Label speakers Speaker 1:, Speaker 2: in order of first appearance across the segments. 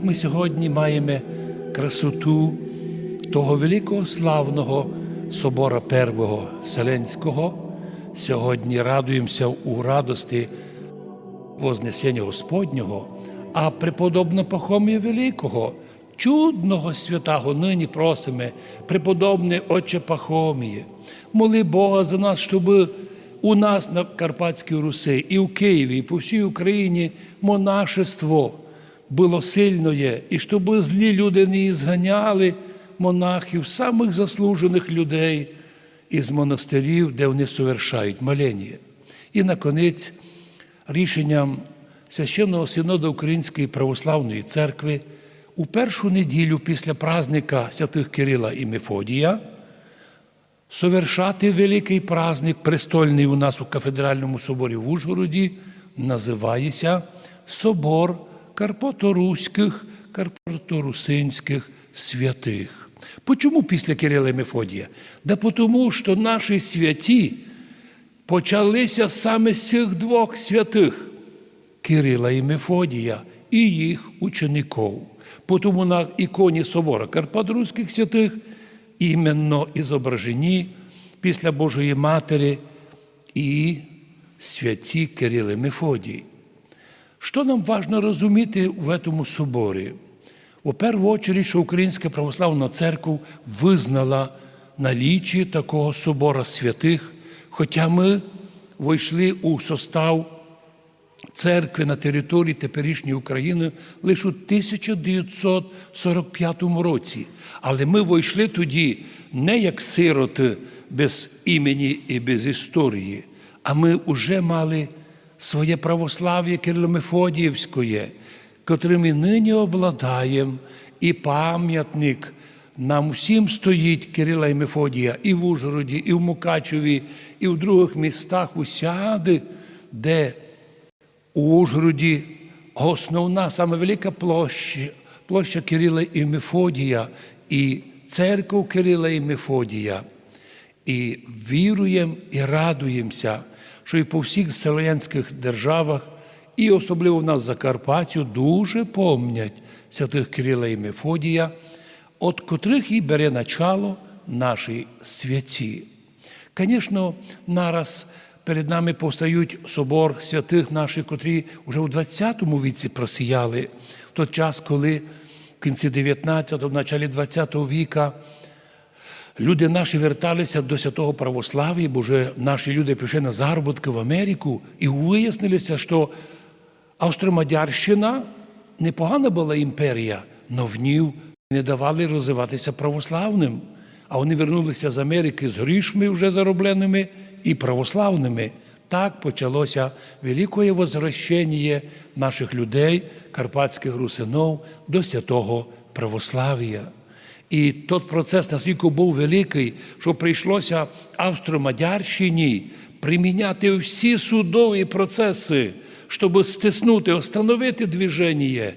Speaker 1: Ми сьогодні маємо красоту того великого славного собора Первого Вселенського. Сьогодні радуємося у радості Вознесення Господнього, а преподобно Пахомія Великого, чудного святого, нині просимо, преподобне Отче Пахоміє, моли Бога за нас, щоб у нас на Карпатській Руси і в Києві, і по всій Україні монашество було сильне, і щоб злі люди не зганяли монахів, самих заслужених людей із монастирів, де вони совершають молення. І наконець рішенням Священного Синоду Української православної церкви у першу неділю після праздника святих Кирила і Мефодія совершати великий праздник, престольний у нас у кафедральному соборі в Ужгороді, називається Собор Карпаторуських, Карпаторусинських святих. Почому після Кирила і Мефодія? Да тому, що наші святі почалися саме з цих двох святих Кирила і Мефодія і їх учеників. Тому на іконі собора Карпаторуських святих іменно і зображені після Божої Матері і святі Кирил і Що нам важно розуміти в цьому соборі? У першу чергу, що Українська православна церква визнала налічі такого собора святих, хоча ми вийшли у состав церкви на території теперішньої України лише у 1945 році. Але ми вийшли тоді не як сироти без імені і без історії, а ми вже мали своє православ'я Кирило-Мефодіївське, котрим ми нині обладаємо, і пам'ятник нам усім стоїть Кирила і Мефодія і в Ужгороді, і в Мукачеві, і в других містах усяди, де у Ужгороді основна, саме велика площа, площа Кирила і Мефодія, і церква Кирила і Мефодія. І віруємо і радуємося, що і по всіх селенських державах, і особливо в нас Закарпаттю, дуже помнять святих Кирила і Мефодія, от котрих і бере начало наші святі. Звісно, нараз перед нами постають собор святих наших, котрі вже у 20 віці просіяли, в той час, коли в кінці 19-го, в началі 20 віка люди наші верталися до святого православ'я, бо вже наші люди пішли на заробітки в Америку і вияснилося, що Австромадярщина непогана була імперія, але в ній не давали розвиватися православним. А вони вернулися з Америки з грішми вже заробленими і православними. Так почалося велике возвращення наших людей, карпатських русинов, до святого православ'я. І той процес настільки був великий, що прийшлося Австро-Мадярщині приміняти всі судові процеси, щоб стиснути, остановити движення.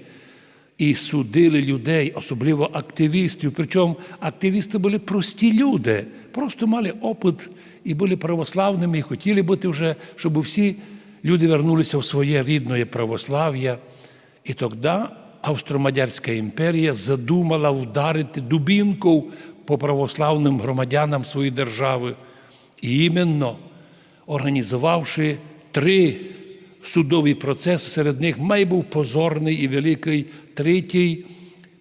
Speaker 1: І судили людей, особливо активістів. Причому активісти були прості люди, просто мали опит і були православними, і хотіли бути вже, щоб всі люди вернулися в своє рідне православ'я. І тоді Австро-Мадярська імперія задумала вдарити дубінкою по православним громадянам своєї держави, і іменно організувавши три судові процеси, серед них має був позорний і великий третій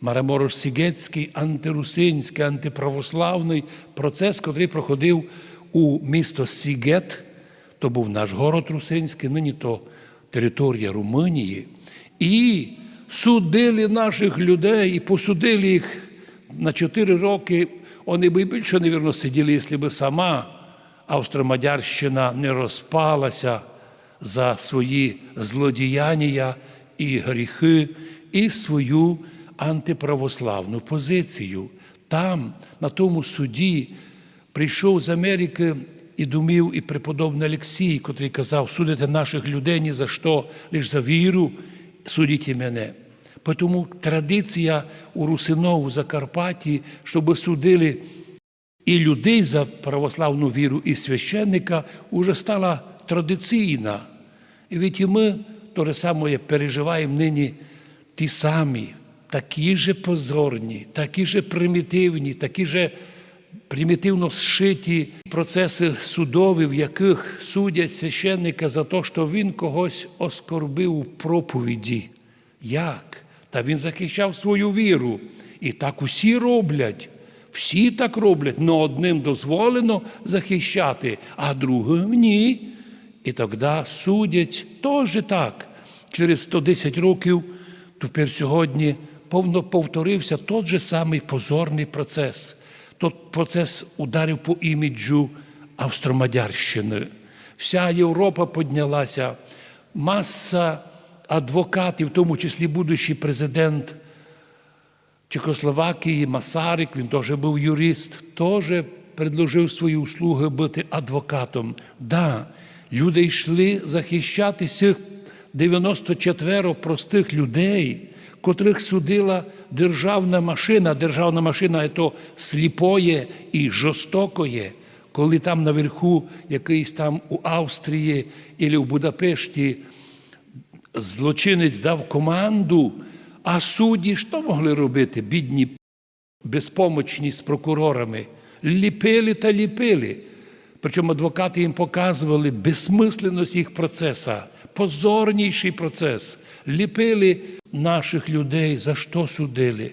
Speaker 1: Мараморош Сігецький, антирусинський, антиправославний процес, який проходив у місто Сігет, то був наш город Русинський, нині то територія Румунії. І судили наших людей і посудили їх на чотири роки. Вони б більше, невірно, сиділи, якщо б сама Австромадярщина не розпалася за свої злодіяння і гріхи, і свою антиправославну позицію. Там, на тому суді, прийшов з Америки і думів і преподобний Олексій, котрий казав, судите наших людей ні за що, лише за віру, судіть мене. Тому традиція у Русинов, у Закарпатті, щоб судили і людей за православну віру, і священника, уже стала традиційна. І від і ми те саме переживаємо нині ті самі такі же позорні, такі же примітивні, такі же примітивно зшиті процеси судові, в яких судять священника за те, що він когось оскорбив у проповіді. Як? Та він захищав свою віру. І так усі роблять. Всі так роблять, але одним дозволено захищати, а другим ні. І тоді судять теж так. Через 110 років, тепер сьогодні повно повторився той же самий позорний процес. Той процес ударив по іміджу Австромадярщини. Вся Європа піднялася, маса адвокатів, в тому числі будущий президент Чехословакії Масарик, він теж був юрист, теж предложив свої услуги бути адвокатом. Да, люди йшли захищати цих 94 простих людей, котрих судила державна машина. Державна машина – це сліпоє і жорстокоє, коли там наверху якийсь там у Австрії або в Будапешті злочинець дав команду, а судді що могли робити, бідні, безпомочні з прокурорами? Ліпили та ліпили. Причому адвокати їм показували безсмисленість їх процесу, позорніший процес. Ліпили наших людей, за що судили?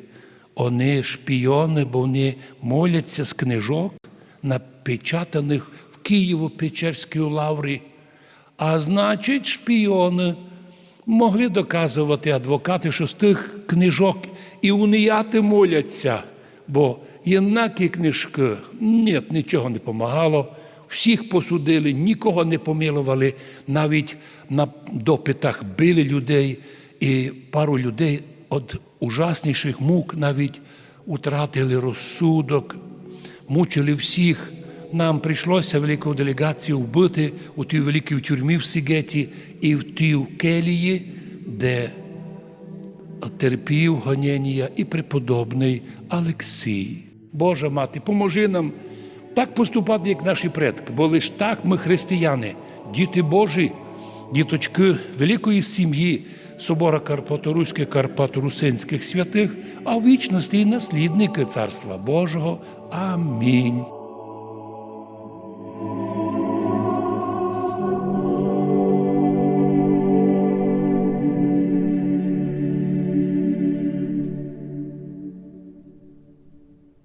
Speaker 1: Вони шпіони, бо вони моляться з книжок, напечатаних в Києво-Печерській лаврі. А значить, шпіони могли доказувати адвокати, що з тих книжок і уніяти моляться, бо єнакі книжки ні, нічого не помагало. Всіх посудили, нікого не помилували, навіть на допитах били людей, і пару людей від ужасніших мук навіть утратили розсудок, мучили всіх. Нам прийшлося велику делегацію вбити у тій великій тюрмі в Сігеті і в тій келії, де терпів гоніння і преподобний Олексій. Божа мати, поможи нам так поступати, як наші предки, бо лише так ми християни, діти Божі, діточки великої сім'ї собора Карпаторуських Карпаторусинських святих, а в вічності і наслідники Царства Божого. Амінь.